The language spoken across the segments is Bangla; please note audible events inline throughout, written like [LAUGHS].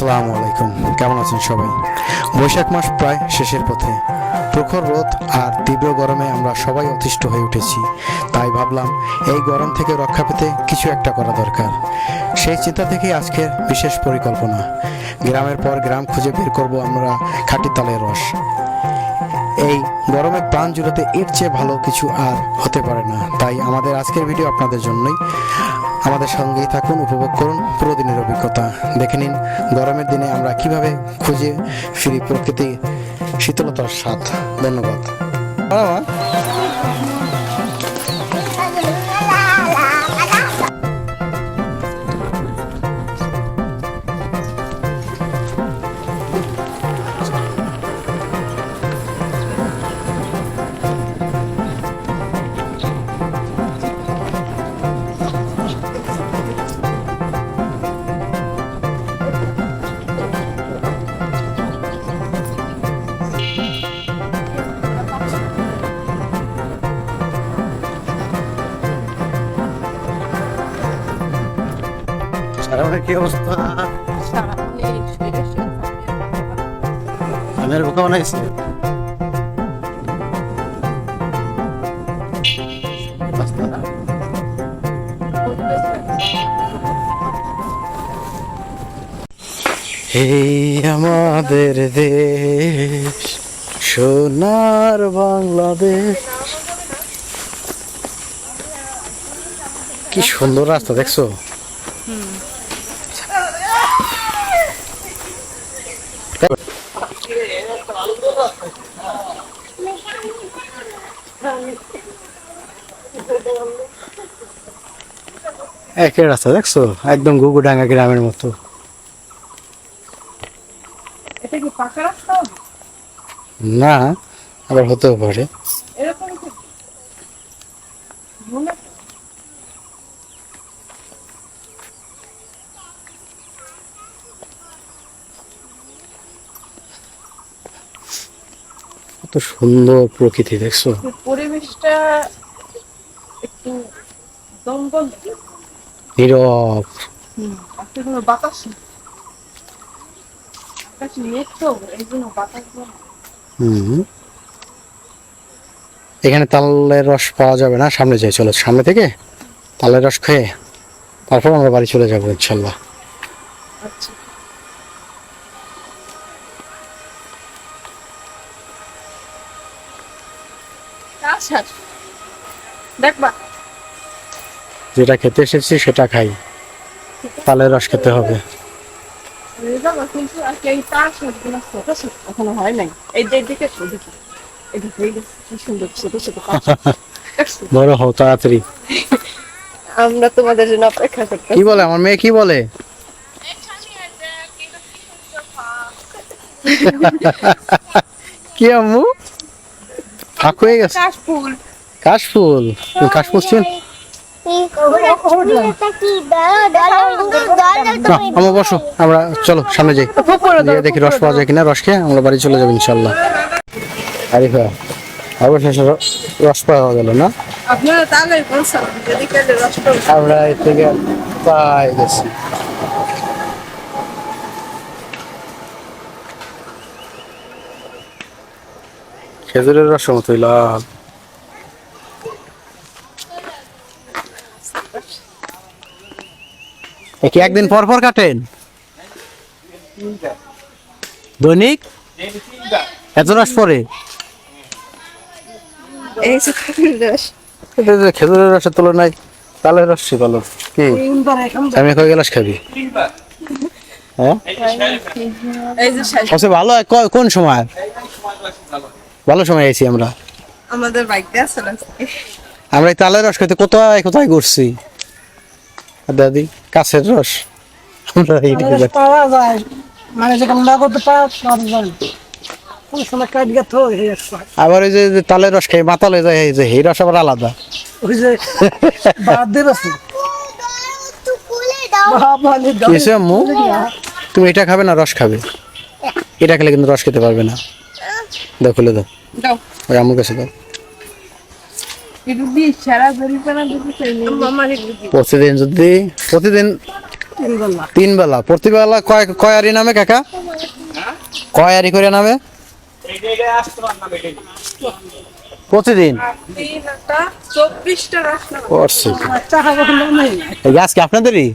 আসসালামু আলাইকুম। কেমন আছেন সবাই? বৈশাখ মাস প্রায় শেষের পথে। প্রখর রোদ আর তীব্র গরমে আমরা সবাই অতিষ্ঠ হয়ে উঠেছি। তাই ভাবলাম, এই গরম থেকে রক্ষা পেতে কিছু একটা করা দরকার। সেই চিন্তা থেকেই আজকের বিশেষ পরিকল্পনা। গ্রামের পর গ্রাম খুঁজে বের করব আমরা খাঁটি তালের রস। এই গরমে প্রাণ জুড়াতে এর চেয়ে ভালো কিছু আর হতে পারে না। তাই আমাদের আজকের ভিডিও আপনাদের জন্যই। আমাদের সঙ্গেই থাকুন, উপভোগ করুন পুরো দিনের অভিজ্ঞতা। দেখে নিন গরমের দিনে আমরা কীভাবে খুঁজে ফিরি প্রকৃতি শীতলতার স্বাদ। ধন্যবাদ। কি অবস্থা? আমের বোকা বানাইছে। এই আমাদের দেশ সোনার বাংলাদেশ। কি সুন্দর রাস্তা দেখছ? একই রাস্তা দেখছ? একদম গুগুডাঙ্গা গ্রামের মতো। না আবার হতেও পারে। এরকম কত সুন্দর প্রকৃতি দেখছ? পরিবেশটা একটু দমদম। নীরব। বাতাস। এখানে তালের রস পাওয়া যাবে না সামনে যাই চলো সামনে থেকে তালের রস খেয়ে তারপর আমরা বাড়ি চলে যাব ইনশাল্লাহ। আচ্ছা। দেখবা। যেটা খেতে এসেছি সেটা খাই। তালের রস খেতে হবে। এখনও হয় নাই। এই যে এদিকে? [LAUGHS] বড় হও তাড়াতাড়ি। আমরা তোমাদের জন্য অপেক্ষা করতে কি বলে আমার মেয়ে কি বলে? [LAUGHS] কি আম্মু? ফাঁক হয়ে গেছে। কাশফুল কাশফুল তুমি কাশফুল চিন? না আমরা বসো আমরা চলো সামনে যাই। দেখি রস পাওয়া যায় কিনা রস খেয়ে আমরা বাড়ি চলে যাব ইনশাল্লাহ আরিফা অবশেষে রস পাওয়া গেল না? আমরা এর থেকে পাই গেছি। খেজুরের রস মতোই লাল। কি একদিন পর পর কাটেন? দৈনিক? এত রস পরে? খেজুরের রসের তুলনায় তালের রস ভালো। কি? আমি কয় গ্লাস খাবি? হ্যাঁ? ভালো কোন সময়? ভালো সময় আইছি আমরা। আমাদের বাইক আছে আমরা এই তালের রস খেতে কোথায় কোথায় ঘুরছি? দাদি কাছের রস। আমরা। পাওয়া যায়। মানে যেখানে না করতে পাওয়া যায়। হয়ে আবার ওই যে তালের রস খাই মাতালে যায় এই যে এই রস আবার আলাদা। ওই যে আছে আম্মু তুমি এটা খাবে না রস খাবে? এটা খেলে কিন্তু রস খেতে পারবে না। খুলে দাও। দাও। ওই আম্মুর কাছে দাও একটু দিয়ে সারা জরিপানা দিতে চাই আমার একটু দিও। প্রতিদিন যদি প্রতিদিন তিন বেলা তিন প্রতিবেলা কয় কয়ারি নামে কাকা? কয়ারি করে নামে? প্রতিদিন? গাছ কি আপনাদেরই?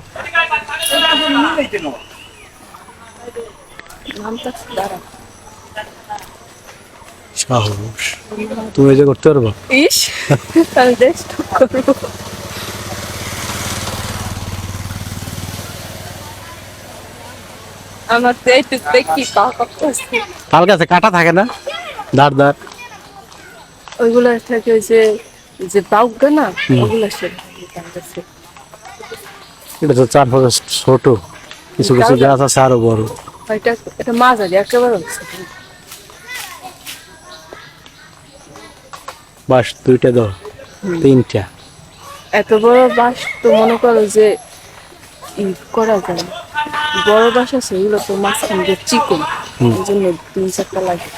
নামটা দাঁড়া। সাহস। তুমি যে করতে পারব? ইস আমি দেশ করব। আমার তো এইটুকু দেখি তাল গাছে কাটা থাকে না? দাঁড় দাঁড়। ওইগুলো থাকে ওই যে যে বাউগা না ওগুলো সে এটা তো চার পাঁচ ছোট। কিছু কিছু গাছ আছে আরও বড়। এটা এটা মাঝারি একেবারে বাস দুইটা দাও তিনটা। এত বড় বাস তো মনে করো যে করা যায় বড় বাস আছে এগুলো তো মাঝখান দিয়ে চিকন এই জন্য তিন চারটা লাগে।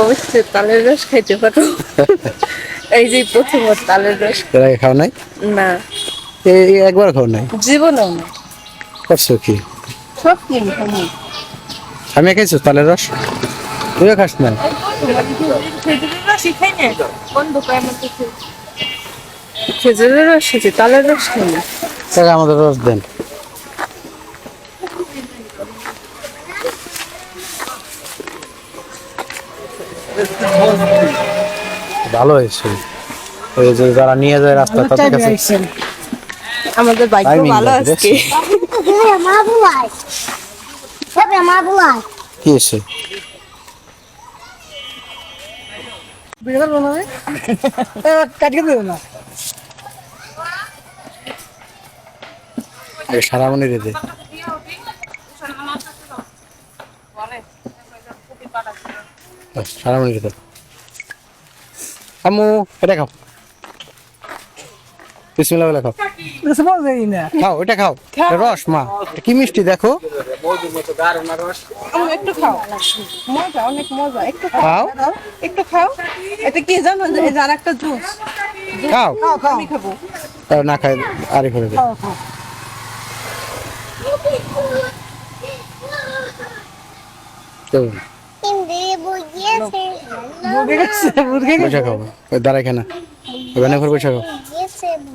অবশ্যই তালের রস খাইতে পারো। [LAUGHS] এই যে প্রথম তালের রস। খাও নাই? না। একবার খাও নাই? জীবনেও না করছ কি? সব কিন খাব আমি খাইছো? তালের রস? তুইও খাস না? খেজুরের রস খেয়েছি তালের রস আমাদের রস দেন। ভালো হয়েছে। ওই যে যারা নিয়ে যায় রাস্তা তাদের কাছে। আমাদের বাইক ভালো আজকে. কি হয়েছে? বিয়ে করব না। এ, কাটিয়ে দেবো না। সারামণি রে সারামণি রে দে। আম্মু এটা খাও। বিসমিল্লাহ বলে খাও। খাও এটা খাও। রস মা। কি মিষ্টি দেখো। একটু খাও। মজা অনেক মজা। একটু খাও। একটু খাও। এটা কি জানো যে একটা জুস? খাও। খাও আমি খাব। না খাই আরে করে দাঁড়াই খানা ওখানে ঘর বসে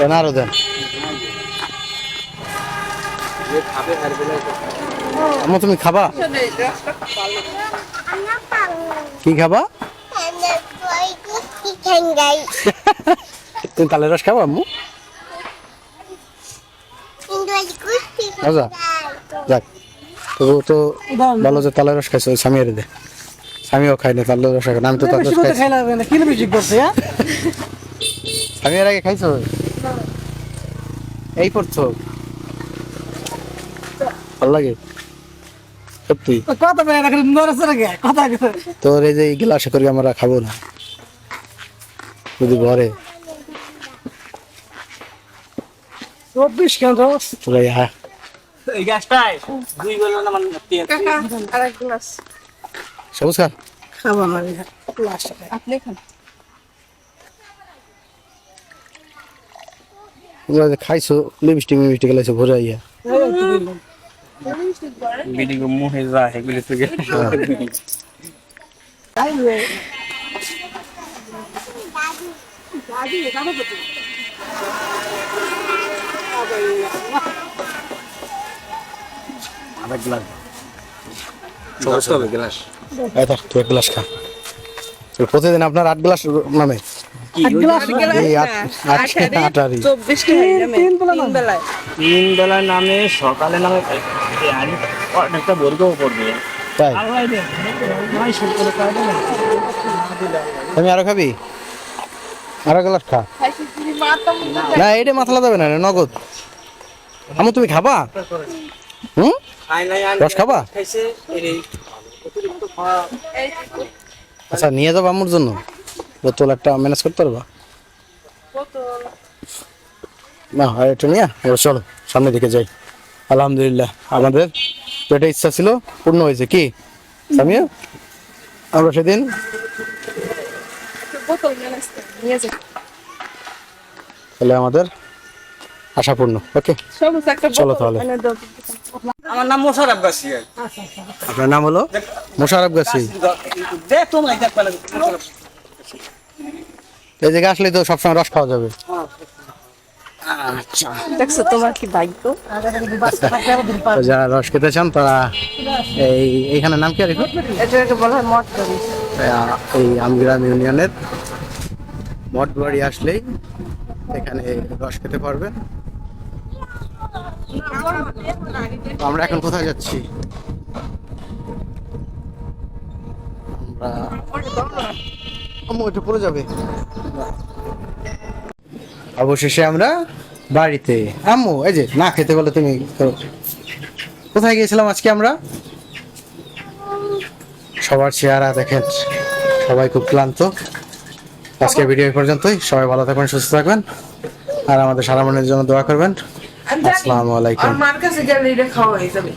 দেন আরও দেন। আম্মু তুমি খাবা? কি খাবা. তুমি তালের রস খাবা আম্মু? মজা যাক। তো তো ভালো যে তালের রস খাইছো স্বামী দে। স্বামীও খাই না তালের রস খাই না। আমি তো তালের রস খাই [LAUGHS] হ্যাঁ স্বামী এর আগে খাইছো? এই পড়ছো? ভালো লাগে? সত্যি? কথা বলে রাখলে নড়ছে নাকি? কথা গেছে তোর এই যে গ্লাসে করে আমরা খাব না। যদি ভরে। চব্বিশ কেন রস তোরা ইহা এই গাছটাই দুই বেলা না মানে আর এক গ্লাস। সবুজ খা খাব না আপনি খান। তোমরা যে খাইছো লিপস্টিক মিষ্টি গেলাইছো ভরে বিডি গো মুহে যা এগুলি তো আরেক গ্লাস সমস্ত হবে গ্লাস। এই ধর তুই এক গ্লাস খা। তো প্রতিদিন আপনার আট গ্লাস নামে। তিন বেলা বেলা নামে সকালে নামে আমি বর্গও পড়বে। তাই? তুমি আরও খাবি? আরও গ্লাস খা। না না এটা মাথা লাগাবে না নগদ। আমু তুমি খাবা? হুম? খাই নাই আর রস খাবা? আচ্ছা নিয়ে যাব আমার জন্য। বোতল একটা ম্যানেজ করতে পারবা? না হয় এটা নিয়ে চলো সামনের দিকে যাই। আলহামদুলিল্লাহ আমাদের যেটা ইচ্ছা ছিল পূর্ণ হয়েছে। কি? সামিয়া? আমরা সেদিন তাহলে আমাদের আশা পূর্ণ ওকে? চলো তাহলে। আমার নাম মোশারফ গাছি আপনার নাম হলো? মোশারফ গাছি দেখ তোমরা দেখ পেলে এই জায়গায় আসলে তো সবসময় রস খাওয়া যাবে। দেখছ তোমার কি ভাগ্য? যারা রস খেতে চান তারা এই এইখানে নাম কি আরিফ এটাকে বলা হয় মট এই আমগ্রাম ইউনিয়নের মঠবাড়ি আসলেই এখানে রস খেতে পারবেন। আমরা এখন কোথায় যাচ্ছি? আমরা এটা পড়ে যাবে। অবশেষে আমরা বাড়িতে। আম্মু এই যে না খেতে বলে তুমি করো। কোথায় গিয়েছিলাম আজকে আমরা? সবার চেহারা দেখেন সবাই খুব ক্লান্ত। আজকে ভিডিও পর্যন্তই সবাই ভালো থাকবেন সুস্থ থাকবেন আর আমাদের সারা মনের জন্য দোয়া করবেন। আসসালামু আলাইকুম। আমার কাছে গেলে এটা খাওয়া হয়ে যাবে।